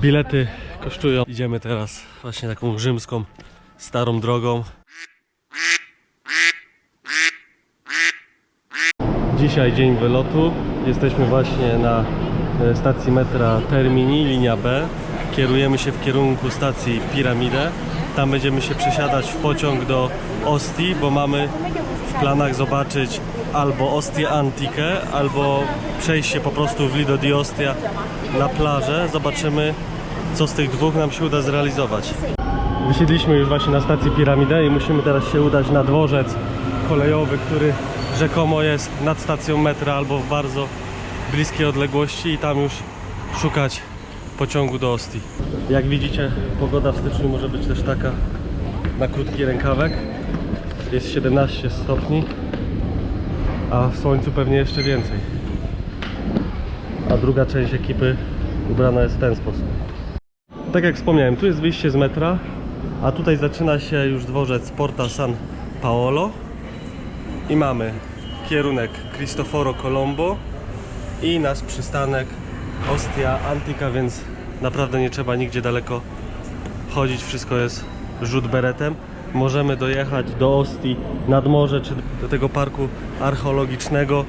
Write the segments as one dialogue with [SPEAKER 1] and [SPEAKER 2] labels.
[SPEAKER 1] Bilety kosztują. Idziemy teraz właśnie taką rzymską, starą drogą. Dzisiaj dzień wylotu. Jesteśmy właśnie na e, stacji metra Termini, linia B. Kierujemy się w kierunku stacji Piramidę. Tam będziemy się przesiadać w pociąg do Ostii, bo mamy w planach zobaczyć albo Ostię Antikę, albo przejść się po prostu w Lido di Ostia na plażę. Zobaczymy, co z tych dwóch nam się uda zrealizować. Wysiedliśmy już właśnie na stacji Piramidę i musimy teraz się udać na dworzec kolejowy, który rzekomo jest nad stacją metra albo w bardzo bliskiej odległości i tam już szukać pociągu do Ostii. Jak widzicie, pogoda w styczniu może być też taka na krótki rękawek. Jest 17 stopni, a w słońcu pewnie jeszcze więcej. A druga część ekipy ubrana jest w ten sposób. Tak jak wspomniałem, tu jest wyjście z metra, a tutaj zaczyna się już dworzec Porta San Paolo i mamy kierunek Cristoforo Colombo i nasz przystanek Ostia Antica, więc naprawdę nie trzeba nigdzie daleko chodzić, wszystko jest rzut beretem. Możemy dojechać do Ostii nad morze, czy do tego parku archeologicznego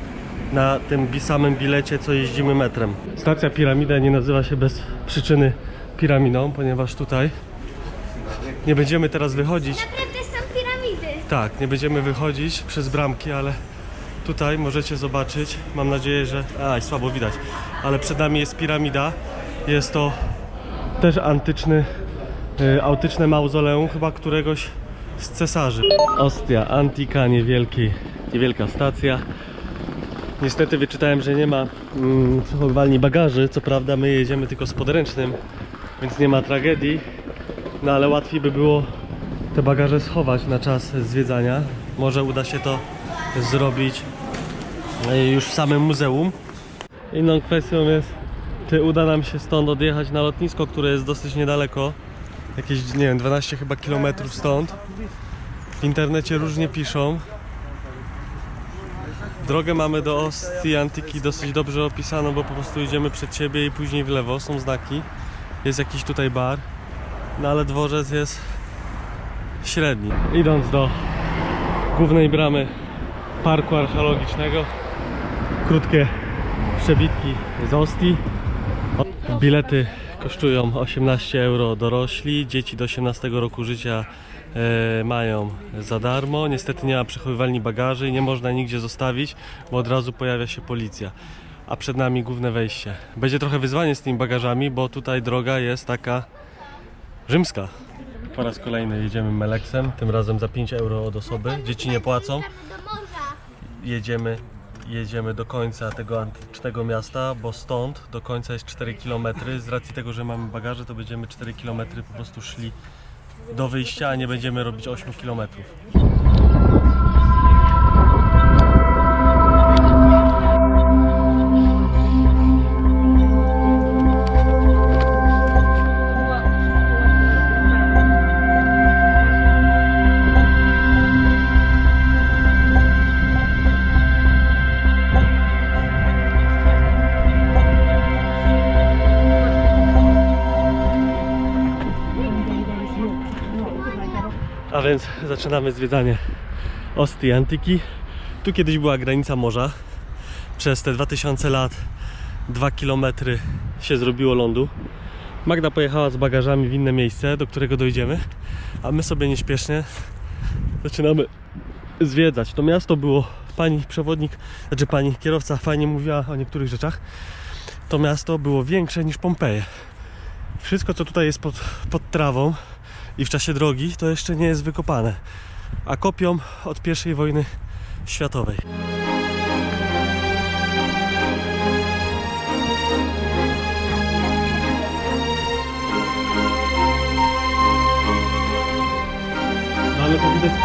[SPEAKER 1] na tym samym bilecie, co jeździmy metrem. Stacja Piramida nie nazywa się bez przyczyny piramidą, ponieważ tutaj nie będziemy teraz wychodzić
[SPEAKER 2] Naprawdę są piramidy.
[SPEAKER 1] tak, nie będziemy wychodzić przez bramki, ale tutaj możecie zobaczyć, mam nadzieję, że... Aj, słabo widać, ale przed nami jest piramida. Jest to też antyczny, y, autyczne mauzoleum, chyba któregoś z cesarzy. Ostia Antika, niewielki, niewielka stacja. Niestety wyczytałem, że nie ma mm, przechowywalni bagaży, co prawda my jedziemy tylko z podręcznym, więc nie ma tragedii. No ale łatwiej by było te bagaże schować na czas zwiedzania. Może uda się to zrobić e, już w samym muzeum. Inną kwestią jest, czy uda nam się stąd odjechać na lotnisko, które jest dosyć niedaleko. Jakieś, nie wiem, 12 chyba kilometrów stąd. W internecie różnie piszą. Drogę mamy do Ostii Antyki dosyć dobrze opisaną, bo po prostu idziemy przed siebie i później w lewo są znaki. Jest jakiś tutaj bar. No ale dworzec jest średni. Idąc do głównej bramy parku archeologicznego, krótkie przebitki z Ostii. O- Bilety kosztują 18 euro dorośli, dzieci do 18 roku życia e, mają za darmo. Niestety nie ma przechowywalni bagaży i nie można nigdzie zostawić, bo od razu pojawia się policja. A przed nami główne wejście. Będzie trochę wyzwanie z tymi bagażami, bo tutaj droga jest taka rzymska. Po raz kolejny jedziemy Meleksem, tym razem za 5 euro od osoby. Dzieci nie płacą. Jedziemy, jedziemy do końca tego antycznego miasta, bo stąd do końca jest 4 km. Z racji tego, że mamy bagaże, to będziemy 4 km po prostu szli do wyjścia, a nie będziemy robić 8 km. A więc zaczynamy zwiedzanie Ostii Antyki. Tu kiedyś była granica morza. Przez te 2000 lat 2 km się zrobiło lądu. Magda pojechała z bagażami w inne miejsce, do którego dojdziemy, a my sobie nieśpiesznie zaczynamy zwiedzać. To miasto było, pani przewodnik, znaczy pani kierowca fajnie mówiła o niektórych rzeczach. To miasto było większe niż Pompeje. Wszystko, co tutaj jest pod, pod trawą, i w czasie drogi to jeszcze nie jest wykopane, a kopią od I wojny światowej. No ale to widać z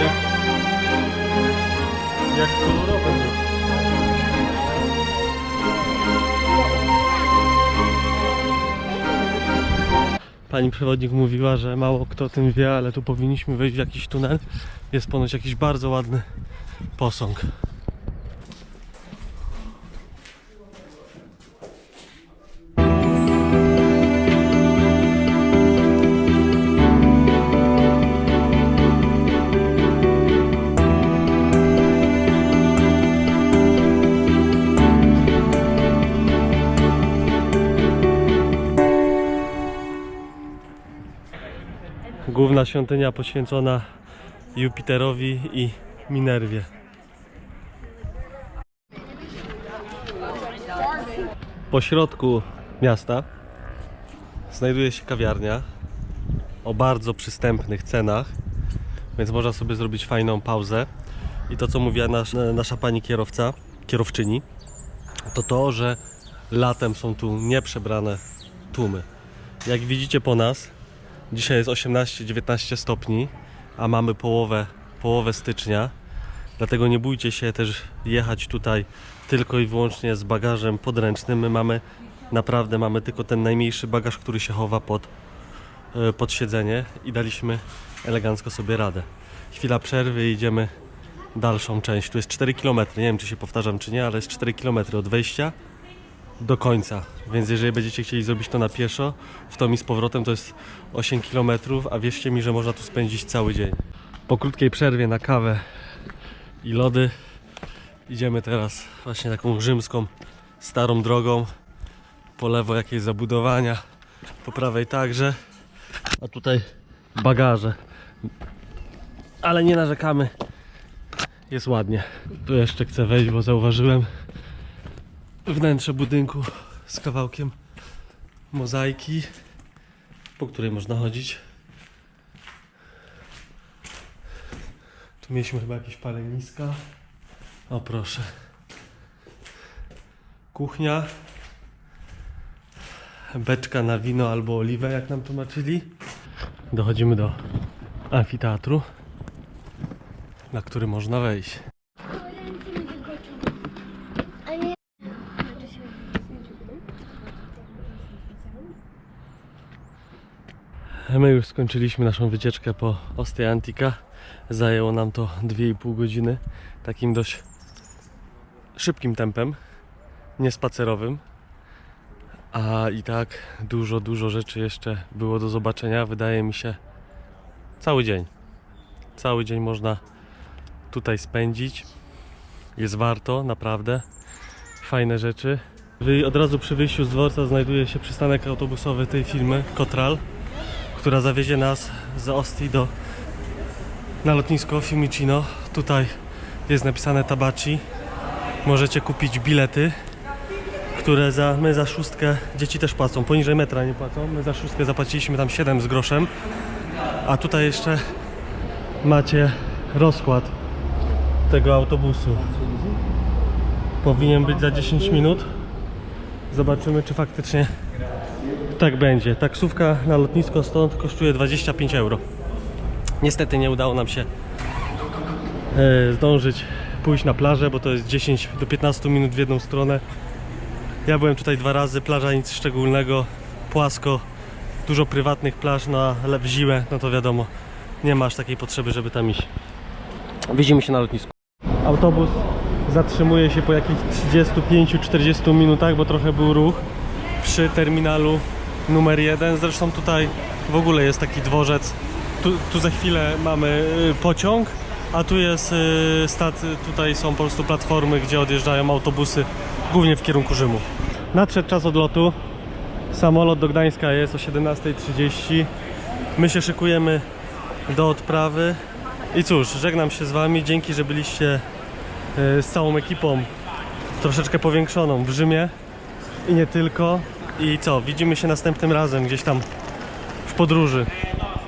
[SPEAKER 1] Jak, jak kolorowe. Pani przewodnik mówiła, że mało kto o tym wie, ale tu powinniśmy wejść w jakiś tunel. Jest ponoć jakiś bardzo ładny posąg. Główna świątynia poświęcona Jupiterowi i Minerwie. Po środku miasta znajduje się kawiarnia o bardzo przystępnych cenach, więc można sobie zrobić fajną pauzę. I to, co mówiła nasz, nasza pani kierowca, kierowczyni, to to, że latem są tu nieprzebrane tłumy. Jak widzicie po nas, dzisiaj jest 18-19 stopni, a mamy połowę, połowę stycznia. Dlatego nie bójcie się też jechać tutaj tylko i wyłącznie z bagażem podręcznym. My mamy naprawdę mamy tylko ten najmniejszy bagaż, który się chowa pod, e, pod siedzenie i daliśmy elegancko sobie radę. Chwila przerwy i idziemy dalszą część. Tu jest 4 km. Nie wiem, czy się powtarzam, czy nie, ale jest 4 km od wejścia do końca. Więc jeżeli będziecie chcieli zrobić to na pieszo, w to mi z powrotem to jest 8 km, a wierzcie mi, że można tu spędzić cały dzień. Po krótkiej przerwie na kawę i lody idziemy teraz właśnie taką rzymską, starą drogą. Po lewo jakieś zabudowania, po prawej także. A tutaj bagaże. Ale nie narzekamy. Jest ładnie. Tu jeszcze chcę wejść, bo zauważyłem wnętrze budynku z kawałkiem mozaiki, po której można chodzić. Tu mieliśmy chyba jakieś paleniska. O proszę. Kuchnia. Beczka na wino albo oliwę, jak nam tłumaczyli. Dochodzimy do amfiteatru, na który można wejść. My już skończyliśmy naszą wycieczkę po Ostia. Zajęło nam to 2,5 godziny. Takim dość szybkim tempem, nie spacerowym. A i tak dużo, dużo rzeczy jeszcze było do zobaczenia. Wydaje mi się cały dzień. Cały dzień można tutaj spędzić. Jest warto, naprawdę. Fajne rzeczy. Od razu przy wyjściu z dworca znajduje się przystanek autobusowy tej firmy Kotral która zawiezie nas z Ostii do na lotnisko Fiumicino. Tutaj jest napisane Tabaci. Możecie kupić bilety, które za, my za szóstkę, dzieci też płacą, poniżej metra nie płacą. My za szóstkę zapłaciliśmy tam 7 z groszem. A tutaj jeszcze macie rozkład tego autobusu. Powinien być za 10 minut. Zobaczymy, czy faktycznie tak będzie. Taksówka na lotnisko stąd kosztuje 25 euro. Niestety nie udało nam się e, zdążyć pójść na plażę, bo to jest 10 do 15 minut w jedną stronę. Ja byłem tutaj dwa razy, plaża nic szczególnego, płasko, dużo prywatnych plaż, ale w zimę, no to wiadomo, nie masz takiej potrzeby, żeby tam iść. Widzimy się na lotnisku. Autobus zatrzymuje się po jakichś 35-40 minutach, bo trochę był ruch przy terminalu numer jeden. Zresztą tutaj w ogóle jest taki dworzec. Tu, tu za chwilę mamy y, pociąg, a tu jest y, stat, tutaj są po prostu platformy, gdzie odjeżdżają autobusy, głównie w kierunku Rzymu. Nadszedł czas odlotu. Samolot do Gdańska jest o 17.30. My się szykujemy do odprawy. I cóż, żegnam się z Wami. Dzięki, że byliście z całą ekipą troszeczkę powiększoną w Rzymie i nie tylko. I co, widzimy się następnym razem gdzieś tam w podróży.